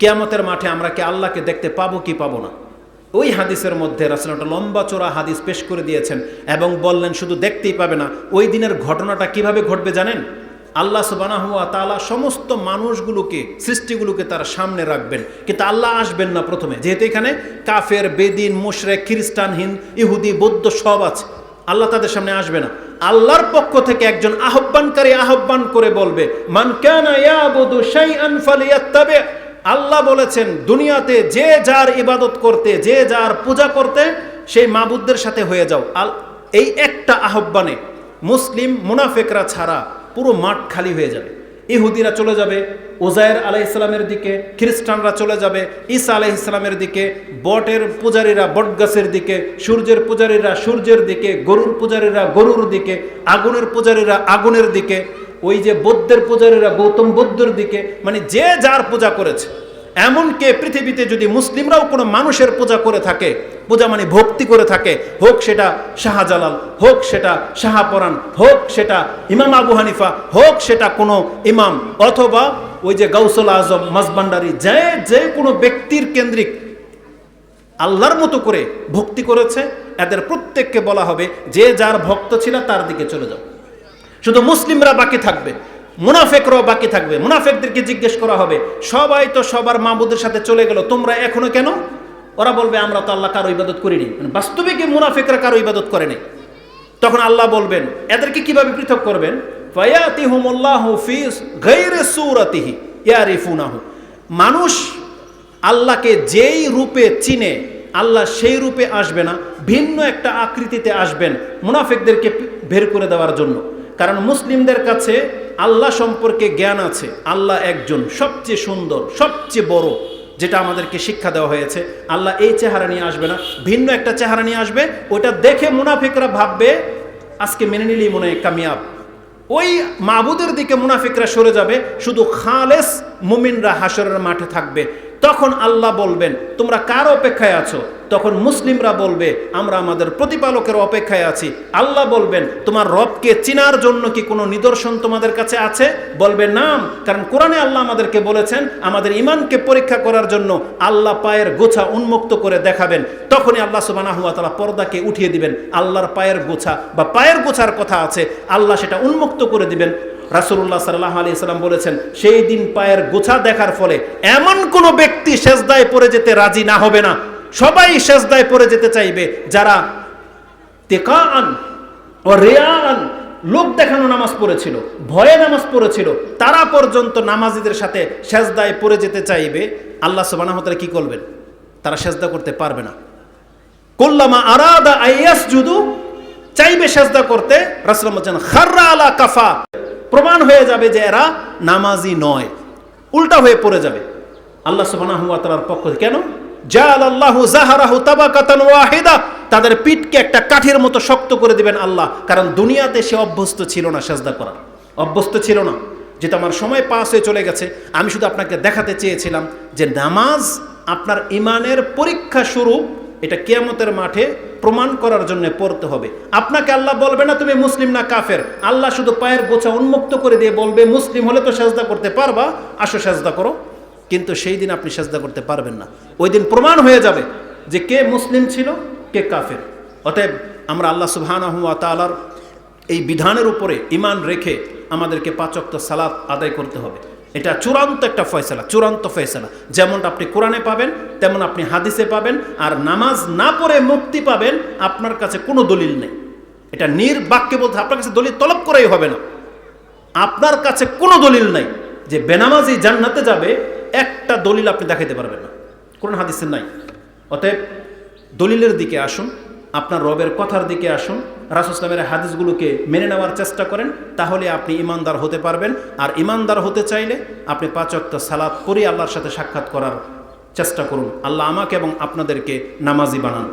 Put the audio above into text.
কেয়ামতের মাঠে আমরা কি আল্লাহকে দেখতে পাবো কি পাবো না? ওই হাদিসের মধ্যে রাসুল একটা লম্বা চোরা হাদিস পেশ করে দিয়েছেন এবং বললেন, শুধু দেখতেই পাবে না, ওই দিনের ঘটনাটা কীভাবে ঘটবে জানেন? আল্লাহ সুবানাহুয়া তালা সমস্ত মানুষগুলোকে, সৃষ্টিগুলোকে তার সামনে রাখবেন। কিন্তু আল্লাহ আসবেন না প্রথমে। যেহেতু এখানে কাফের, বেদিন খ্রিস্টান হিন্দ ইহুদি, বৌদ্ধ সব আছে। আল্লাহ তাদের সামনে আসবে না। আল্লাহর পক্ষ থেকে একজন আহ্বানকারী আহ্বান করে বলবে, মান কানা আল্লাহ বলেছেন, দুনিয়াতে যে যার ইবাদত করতে, যে যার পূজা করতে, সেই মাবুদদের সাথে হয়ে যাও। আল, এই একটা আহ্বানে মুসলিম মুনাফেকরা ছাড়া পুরো মাঠ খালি হয়ে যাবে। ইহুদিরা চলে যাবে ওজায়ের আলাহ ইসলামের দিকে, খ্রিস্টানরা চলে যাবে, ঈসা আলাহ ইসলামের দিকে, বটের পূজারীরা বটগাছের দিকে, সূর্যের পূজারীরা সূর্যের দিকে, গরুর পূজারীরা গরুর দিকে, আগুনের পূজারীরা আগুনের দিকে। ওই যে বৌদ্ধের পূজারীরা গৌতম বুদ্ধের দিকে মানে যে যার পূজা করেছে, এমনকি পৃথিবীতে যদি মুসলিমরাও কোনো মানুষের পূজা করে থাকে, পূজা মানে ভক্তি করে থাকে, হোক সেটা শাহজালাল, হোক সেটা শাহপরান হোক সেটা ইমাম আবু হানিফা, হোক সেটা কোনো ইমাম, অথবা ওই যে গৌসল আজম, মাজবান্ডারি, যে যে কোনো ব্যক্তির কেন্দ্রিক আল্লাহর মতো করে ভক্তি করেছে, এদের প্রত্যেককে বলা হবে, যে যার ভক্ত ছিল তার দিকে চলে যাও। শুধু মুসলিমরা বাকি থাকবে, মুনাফেকরাও বাকি থাকবে। মুনাফেকদেরকে জিজ্ঞেস করা হবে, সবাই তো সবার মাবুদের সাথে চলে গেল, তোমরা এখনও কেন? ওরা বলবে, আমরা তো আল্লাহ কারও ইবাদত করিনি। মানে বাস্তবিক মুনাফেকরা কারও ইবাদত করেনি তখন আল্লাহ বলবেন, এদেরকে কীভাবে পৃথক করবেন? মানুষ আল্লাহকে যেই রূপে চিনে, আল্লাহ সেই রূপে আসবে না, ভিন্ন একটা আকৃতিতে আসবেন মুনাফেকদেরকে বের করে দেওয়ার জন্য। কারণ মুসলিমদের কাছে আল্লাহ সম্পর্কে জ্ঞান আছে, আল্লাহ একজন সবচেয়ে সুন্দর, সবচেয়ে বড়, যেটা আমাদেরকে শিক্ষা দেওয়া হয়েছে। আল্লাহ এই চেহারা নিয়ে আসবে না, ভিন্ন একটা চেহারা নিয়ে আসবে, ওটা দেখে মুনাফিকরা ভাববে, আজকে মেনে নিলেই মনে হয় কামিয়াব। ওই মাবুদের দিকে মুনাফিকরা সরে যাবে, শুধু খালেস মুমিনরা হাসরের মাঠে থাকবে। তখন আল্লাহ বলবেন, তোমরা কার অপেক্ষায় আছো? তখন মুসলিমরা বলবে, আমরা আমাদের প্রতিপালকের অপেক্ষায় আছি। আল্লাহ বলবেন, তোমার রবকে চিনার জন্য কি কোনো নিদর্শন তোমাদের কাছে আছে? বলবে, নাম। কারণ কোরআনে আল্লাহ আমাদেরকে বলেছেন, আমাদের ইমানকে পরীক্ষা করার জন্য আল্লাহ পায়ের গোছা উন্মুক্ত করে দেখাবেন। তখনই আল্লাহ সুবাহ তালা পর্দাকে উঠিয়ে দিবেন, আল্লাহর পায়ের গোছা বা পায়ের গোছার কথা আছে, আল্লাহ সেটা উন্মুক্ত করে দিবেন। রাসুল্লাহ সাল্লাহ আলি সাল্লাম বলেছেন, সেই দিন পায়ের গোছা দেখার ফলে এমন কোনো ব্যক্তি সেজদায় পড়ে যেতে রাজি না হবে না। সবাই সেজদায় পড়ে যেতে চাইবে, যারা তেকান ও রেয়ান লোক দেখানো নামাজ পড়েছিল, ভয়ে নামাজ পড়েছিল, তারা পর্যন্ত নামাজিদের সাথে সেজদায় পড়ে যেতে চাইবে, আল্লাহ সুবানাহতারা কি করবেন? তারা সেজদা করতে পারবে না। কল্লামা আরাদা আইয়াস জুদু চাইবে সেজদা করতে রাসুলাম খাররা আলা কাফা। প্রমাণ হয়ে যাবে যে এরা নামাজি নয়, উল্টা হয়ে পড়ে যাবে। আল্লাহ তাআলার পক্ষ থেকে। কেন? তাদের পিঠকে একটা কাঠের মতো শক্ত করে দিবেন আল্লাহ, কারণ দুনিয়াতে সে অভ্যস্ত ছিল না সেজদা করার। অভ্যস্ত ছিল না। যেটা আমার সময় পাস হয়ে চলে গেছে, আমি শুধু আপনাকে দেখাতে চেয়েছিলাম যে নামাজ আপনার ইমানের পরীক্ষা স্বরূপ এটা কেয়ামতের মাঠে প্রমাণ করার জন্য পড়তে হবে। আপনাকে আল্লাহ বলবে না, তুমি মুসলিম না, কাফের। আল্লাহ শুধু পায়ের গোছা উন্মুক্ত করে দিয়ে বলবে, মুসলিম হলে তো সাজদা করতে পারবা, আসো সাজদা করো। কিন্তু সেই দিন আপনি সাজদা করতে পারবেন না। ওই দিন প্রমাণ হয়ে যাবে যে কে মুসলিম ছিল, কে কাফের। অতএব আমরা আল্লাহ সুবহানাহুয়া তালার এই বিধানের উপরে ইমান রেখে আমাদেরকে পাচক্ত সালাত আদায় করতে হবে। এটা চূড়ান্ত একটা ফয়সলা, চূড়ান্ত ফয়সালা। যেমনটা আপনি কোরআনে পাবেন, তেমন আপনি হাদিসে পাবেন, আর নামাজ না পড়ে মুক্তি পাবেন, আপনার কাছে কোনো দলিল নেই। এটা নির্বাক্যে বলতে আপনার কাছে দলিল তলব করাই হবে না। আপনার কাছে কোনো দলিল নাই যে বেনামাজি জান্নাতে যাবে, একটা দলিল আপনি দেখাইতে পারবেন না। কোন হাদিসে নাই। অতএব দলিলের দিকে আসুন আপনার রবের কথার দিকে আসুন রাসুসলামের হাদিসগুলোকে মেনে নেওয়ার চেষ্টা করেন, তাহলে আপনি ইমানদার হতে পারবেন। আর ইমানদার হতে চাইলে আপনি পাঁচক্ত সালাদ করে আল্লাহর সাথে সাক্ষাৎ করার চেষ্টা করুন। আল্লাহ আমাকে এবং আপনাদেরকে নামাজি বানান।